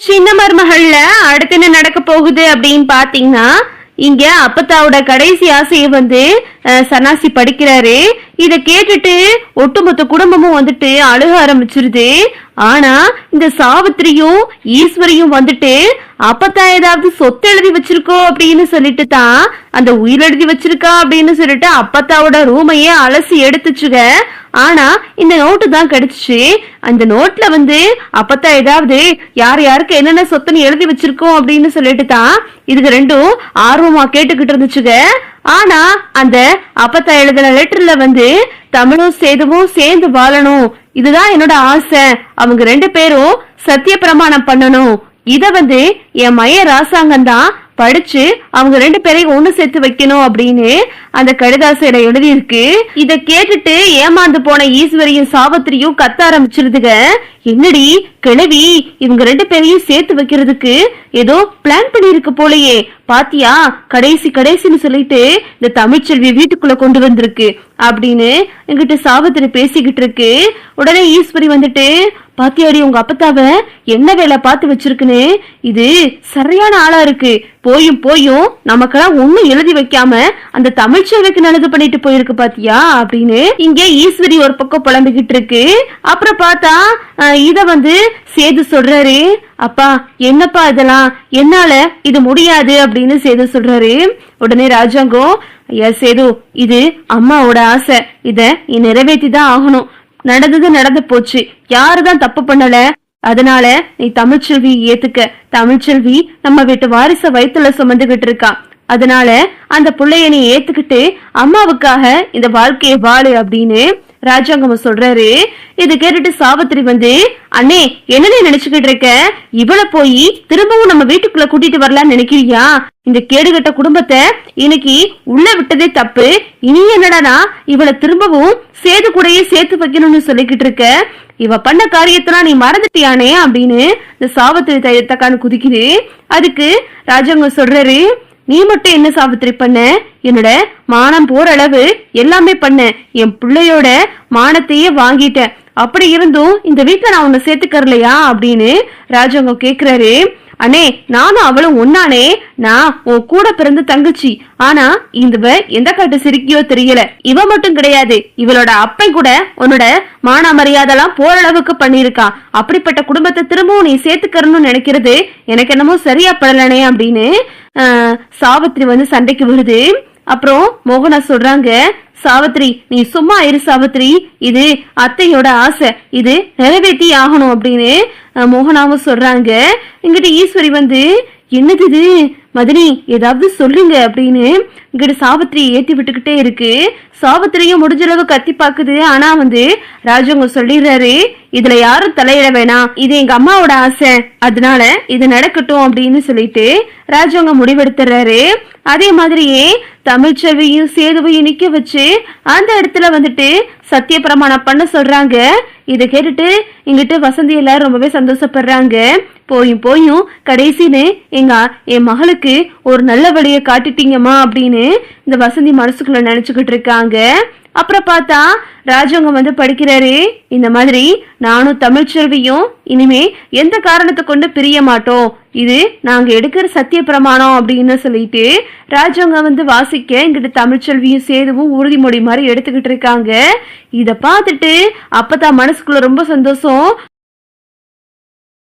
சின்ன மருமகள்ல அடுத்து என்ன நடக்க போகுது அப்படின்னு பாத்தீங்கன்னா இங்க அப்பத்தாவோட கடைசி ஆசையை வந்து சன்னாசி படிக்கிறாரு. இத கேட்டுட்டு ஒட்டுமொத்த குடும்பமும் வந்துட்டு அழுக ஆரம்பிச்சிருது. ஆனா இந்த சாவித்திரியும் ஈஸ்வரியும் வந்துட்டு அப்பத்தா ஏதாவது சொத்து எழுதி வச்சிருக்கோ அப்படின்னு சொல்லிட்டு தான் அந்த உயிர் எழுதி வச்சிருக்கா அப்படின்னு சொல்லிட்டு அப்பத்தாவோட ரூமையே அலசி எடுத்துச்சுக ஆனா இந்த நோட்டு தான் கிடைச்சிச்சு. அந்த நோட்ல வந்து அப்பத்தா ஏதாவது யார் யாருக்கு என்னென்ன சொத்துன்னு எழுதி வச்சிருக்கோம் அப்படின்னு சொல்லிட்டு தான் இதுக்கு ரெண்டும் ஆர்வமா கேட்டுக்கிட்டு இருந்துச்சுங்க. ஆனா அந்த அப்பத்தா எழுதின லெட்டர்ல வந்து தமிழும் சேதுவும் சேர்ந்து வாழணும். இதுதான் என்னோட ஆசை. அவங்க ரெண்டு பேரும் சத்திய பிரமாணம் பண்ணணும். இத வந்து என் மைய ராசாங்கம் தான் படிச்சு அவங்க ரெண்டு பேரையும் ஒண்ணு சேர்த்து வைக்கணும் அப்படின்னு அந்த கடிதாசையில எழுதியிருக்கு. இத கேட்டுட்டு ஏமாந்து போன ஈஸ்வரியும் சாவித்திரியும் கத்த ஆரம்பிச்சிருதுங்க. என்னடி கிழவி இவங்க ரெண்டு பேரையும் சேர்த்து வைக்கிறதுக்கு ஏதோ பிளான் பண்ணிருக்கு போலயே. பாத்தியா? கடைசி கடைசின்னு சொல்லிட்டு இந்த தமிழ்ச்செல்வி வீட்டுக்குள்ள கொண்டு வந்திருக்கு அப்படின்னு என்கிட்ட சாவித்திரி பேசிக்கிட்டு இருக்கு. உடனே ஈஸ்வரி வந்துட்டு பாத்தியாடி உங்க அப்பத்தாவ என்ன வேலை பார்த்து வச்சிருக்குன்னு? இது சரியான ஆளா இருக்கு. போயும் போயும் நமக்கெல்லாம் ஒண்ணும் எழுதி வைக்காம அந்த தமிழ்ச்செல்விக்கு நல்லது பண்ணிட்டு போயிருக்கு பாத்தியா அப்படின்னு இங்க ஈஸ்வரி ஒரு பக்கம் புலம்பிக்கிட்டு இருக்கு. அப்புறம் பார்த்தா இத வந்து சேது சொல்றாரு. அப்பா என்னப்பா இதெல்லாம்? என்னால இது முடியாது அப்படின்னு சேது சொல்றாரு. உடனே ராஜாங்கம் ஐயா சேது இது அம்மாவோட ஆசை. இத நீ நிறைவேற்றி தான் ஆகணும். நடந்தது நடந்து போச்சு. யாருதான் தப்பு பண்ணல? அதனால நீ தமிழ்ச்செல்வி ஏத்துக்க. தமிழ்ச்செல்வி நம்ம வீட்டு வாரிச வயித்துல சுமந்துகிட்டு இருக்கா. அதனால அந்த பிள்ளைய நீ ஏத்துக்கிட்டு அம்மாவுக்காக இந்த வாழ்க்கையை வாழு அப்படின்னு ராஜாங்கம் சொல்றாரு. இத கேட்டுட்டு சாவித்திரி வந்து அண்ணே என்னன்னு நினைச்சுக்கிட்டு இருக்க? இவள போய் திரும்பவும் நம்ம வீட்டுக்குள்ள கூட்டிட்டு வரலாம்னு நினைக்கிறியா? இந்த கேடுகட்ட குடும்பத்தை இன்னைக்கு உள்ள விட்டதே தப்பு. இனி என்னடானா இவளை திரும்பவும் சேது கூடயே சேர்த்து வைக்கணும்னு சொல்லிக்கிட்டு இருக்க? இவ பண்ண காரியத்தெல்லாம் நீ மறந்துட்டியானே? அப்படின்னு இந்த சாவத்திரி தையத்தக்கான்னு குதிக்குது. அதுக்கு ராஜாங்கம் சொல்றாரு நீ மட்டும் என்ன சாவித்திரி பண்ண? என்னோட மானம் போற அளவு எல்லாமே பண்ண. என் பிள்ளையோட மானத்தையே வாங்கிட்டேன் அப்படி இருந்தும் இந்த வீட்டுல நான் உன்னை சேர்த்துக்கறலையா? அப்படின்னு ராஜாங்கம் கேக்குறாரு. அண்ணே நானும் அவளும் ஒன்னானே நான் உன் கூட பிறந்த தங்கச்சி. ஆனா இந்தவ எந்த காட்டு சிரிக்கியோ தெரியல. இவ மட்டும் கிடையாது. இவளோட அப்பன் கூட உன்னோட மான மரியாதைலாம் போரளவுக்கு பண்ணிருக்கா அப்படிப்பட்ட குடும்பத்தை திரும்பவும் நீ சேர்த்துக்கறணும்னு நினைக்கிறது எனக்கு என்னமோ சரியா படலனே அப்படின்னு சாவித்ரி சாவித்திரி வந்து சண்டைக்கு வருது அப்புறம் மோகனா சொல்றாங்க சாவித்ரி நீ சும்மா இரு சாவித்திரி. இது அத்தையோட ஆசை. இது நிறைவேற்றி ஆகணும் அப்படின்னு மோகனாவும் சொல்றாங்க. இங்கிட்ட ஈஸ்வரி வந்து என்னது இது? மதினி ஏதாவது சொல்லுங்க அப்படின்னு இங்கிட்டு சாவித்திரி ஏத்தி விட்டுக்கிட்டே இருக்கு. சாவித்திரியும் முடிஞ்ச அளவு கத்தி பாக்குது. ஆனா வந்து ராஜவங்க சொல்லிடுறாரு இதுல யாரும் தலையிட வேணாம். இது எங்க அம்மாவோட ஆசை. அதனால இது நடக்கட்டும் அப்படின்னு சொல்லிட்டு ராஜவங்க முடிவெடுத்துறாரு அதே மாதிரியே தமிழ்ச்செல்வியும் சேதுவையும் நிக்க வச்சு அந்த இடத்துல வந்துட்டு சத்திய பிரமாணம் பண்ண சொல்றாங்க. இதை கேட்டுட்டு இங்கிட்டு வசந்தி எல்லாரும் ரொம்பவே சந்தோஷப்படுறாங்க. போயும் போயும் கடைசின்னு எங்க என் மகளுக்கு ஒரு நல்ல வழியை காட்டிட்டீங்கம்மா அப்படின்னு இந்த வசந்தி மனசுக்குள்ள நினைச்சுக்கிட்டு இருக்காங்க. அப்புறம் பார்த்தா ராஜவங்க வந்து படிக்கிறாரு. இந்த மாதிரி நானும் தமிழ்ச்செல்வியும் இனிமே எந்த காரணத்தை கொண்டு பிரிய மாட்டோம்? இது நாங்க எடுக்கிற சத்திய பிரமாணம் அப்படின்னு சொல்லிட்டு ராஜவங்க வந்து வாசிக்க எங்கிட்ட தமிழ்ச்செல்வியும் சேதுவும் உறுதிமொழி மாதிரி எடுத்துக்கிட்டு இருக்காங்க. இத பார்த்துட்டு அப்பதான் மனசுக்குள்ள ரொம்ப சந்தோஷம்.